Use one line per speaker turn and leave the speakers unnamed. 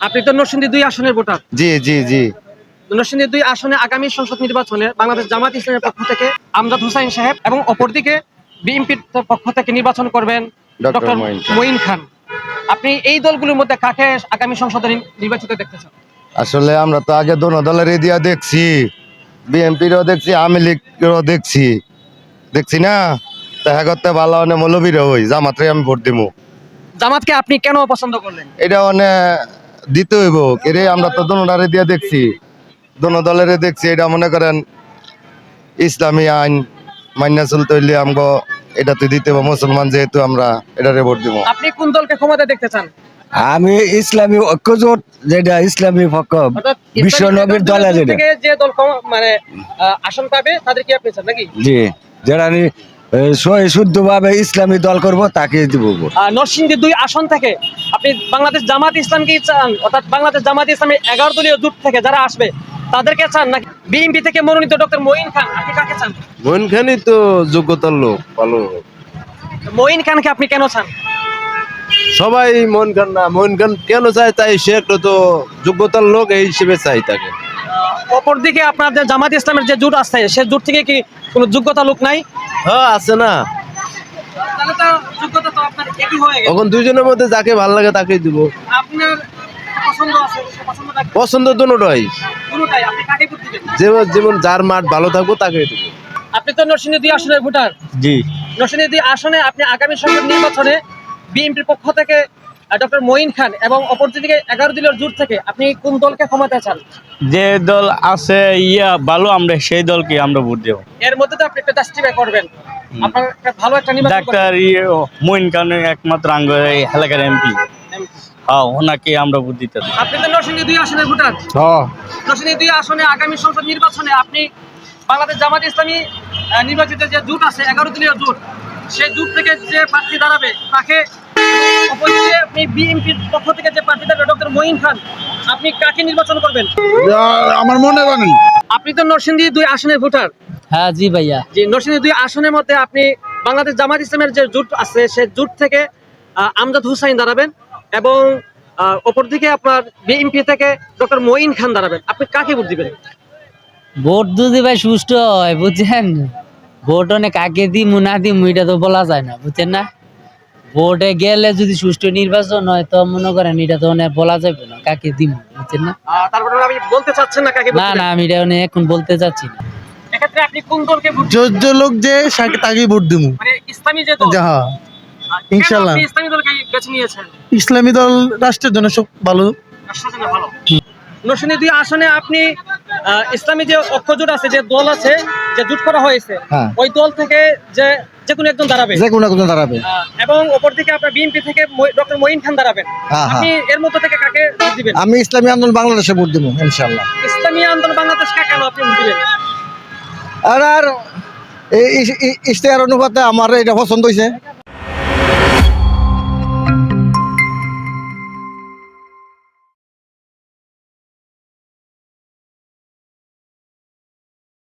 আপনি তো নরসিংদী দুই আসনের ভোটার।
জি জি জি।
নরসিংদী দুই আসনে আগামী সংসদ নির্বাচনে বাংলাদেশ জামাত ইসলামের পক্ষ থেকে আমজাদ হুসাইন সাহেব এবং অপরদিকে বিএনপির পক্ষ থেকে নির্বাচন করবেন
ডক্টর মঈন খান।
আপনি এই দলগুলোর মধ্যে কাকে আগামী সংসদে নির্বাচিত দেখতে চান?
আসলে আমরা তো আগে দোনো দলের দিয়া দেখছি। বিএনপিরও দেখছি আওয়ামী লীগেরও দেখছি। দেখছি না? দেখা করতে ভালো অনেক মৌলবীরও হই জামাতে আমি ভোট দিব
জামাতকে আপনি কেন পছন্দ করলেন?
এটা অনেক দিতে হইব। এরে আমরা তো দোনোটারে দিয়া দেখছি। দোনো দলের দেখছি এটা মনে করেন ইসলামী আইন মান্যা চলতে হইলে আমগো এটা তো দিতে হবে মুসলমান যেহেতু আমরা এটারে ভোট দিব।
আপনি কোন দলকে ক্ষমতা দেখতে চান?
আমি ইসলামী ঐক্যজোট যেটা ইসলামী পক্ষ বিশ্ব নবীর দল যেটা।
যে দল মানে আসন পাবে তাদেরকে আপনি চান নাকি?
জি। যেটা আমি শুদ্ধ ভাবে ইসলামী দল করব তাকে দিব
নরসিংদী দুই আসন থেকে আপনি বাংলাদেশ জামাত ইসলামকে চান অর্থাৎ বাংলাদেশ জামাত ইসলামের এগারো দলীয় জোট থেকে যারা আসবে তাদেরকে চান নাকি? বিএনপি থেকে মনোনীত ডক্টর মঈন খান আপনি কাকে চান?
মইন খানই তো যোগ্যতার লোক ভালো
মঈন খানকে আপনি কেন চান?
সবাই মন খান না মইন খান কেন চায় তাই সে একটা তো যোগ্যতার লোক এই হিসেবে চাই তাকে।
অপরদিকে আপনার যে জামাত ইসলামের যে জোট আছে সে জোট থেকে কি কোনো যোগ্যতা লোক নাই?
হ্যাঁ আছে না। এখন দুইজনের মধ্যে যাকে ভালো লাগে তাকেই দিব।
পছন্দ দিবেন?
যেমন যেমন যার মাঠ ভালো থাকব তাকেই দিব।
আপনি তো নরসিংদী আসনের ভোটার।
জি।
নরসিংদী আসনে আপনি আগামী সংসদ নির্বাচনে বিএনপির পক্ষ থেকে ডক্টর মঈন খান এবং অপরদিকে এগারো দলীয় জোট থেকে আপনি কোন দলকে ক্ষমতা চান?
যে দল আছে ইয়া ভালো আমরা সেই দলকে আমরা ভোট দেব।
এর মধ্যে তো আপনি একটা জাস্টিফাই করবেন। আপনার একটা ভালো একটা নির্বাচন
ডাক্তার মইন খান একমাত্র আঙ্গ এলাকার এমপি। হ্যাঁ ওনাকে আমরা ভোট দিতে
আপনি তো নরসিংদী দুই ভোটার।
হ্যাঁ।
নরসিংদী দুই আসনে আগামী সংসদ নির্বাচনে আপনি বাংলাদেশ জামাত ইসলামী নির্বাচিত যে জোট আছে এগারো দলীয় জোট সেই জোট থেকে যে প্রার্থী দাঁড়াবে তাকে আপনি বিএনপির পক্ষ থেকে যে প্রার্থী দাঁড়াবে ডক্টর মঈন খান আপনি কাকে নির্বাচন করবেন?
আমার মনে করেন
আপনি তো নরসিংদী দুই আসনের ভোটার।
হ্যাঁ জি ভাইয়া।
যে নরসিংদী দুই আসনের মধ্যে আপনি বাংলাদেশ জামাত ইসলামের যে জোট আছে সেই জোট থেকে আমজাদ হুসাইন দাঁড়াবেন এবং আহ, অপরদিকে আপনার বিএনপি থেকে ডক্টর মঈন খান দাঁড়াবেন। আপনি কাকে ভোট দিবেন?
ভোট যদি ভাই সুষ্ঠু হয় বুঝছেন? ভোট অনেক কাকে দিই মুনা দিই এটা তো বলা যায় না বুঝছেন না? ভোটে গেলে যদি সুষ্ঠু নির্বাচন হয় তো মনে করেন এটা তো অনেক বলা যাবে না কাকে দিম বুঝছেন না?
তারপরে আপনি বলতে চাচ্ছেন না কাকে
না না আমি এটা অনেক এখন বলতে চাচ্ছি না।
এক্ষেত্রে আপনি কোন দলকে ভোট
যোগ্য লোক যে সাকে- তাকেই ভোট দিব
মানে ইসলামী যে দল? কেন
ইনশাল্লাহ।
ইসলামী দলকে বেছে নিয়েছেন?
ইসলামী দল রাষ্ট্রের জন্য সব ভালো।
রাষ্ট্রের জন্য ভালো। নরসিংদী আসনে আপনি আহ, ইসলামী যে অক্ষজোট আছে যে দল আছে যে জুট করা হয়েছে
হ্যাঁ।
ওই দল থেকে যে যে কোনো একজন দাঁড়াবে।
যে কোনো একজন দাঁড়াবে।
এবং অপর দিকে আপনার বিএনপি থেকে ডক্টর মঈন খান দাঁড়াবেন।
হ্যাঁ,
আপনি এর মধ্যে থেকে কাকে দিবেন?
আমি ইসলামী আন্দোলন বাংলাদেশে ভোট দিব ইনশাল্লাহ
ইসলামী আন্দোলন বাংলাদেশ কেন আপনি ভোট দিবেন?
আর আর ইশতেহার অনুপাতে আমার এটা পছন্দ হয়েছে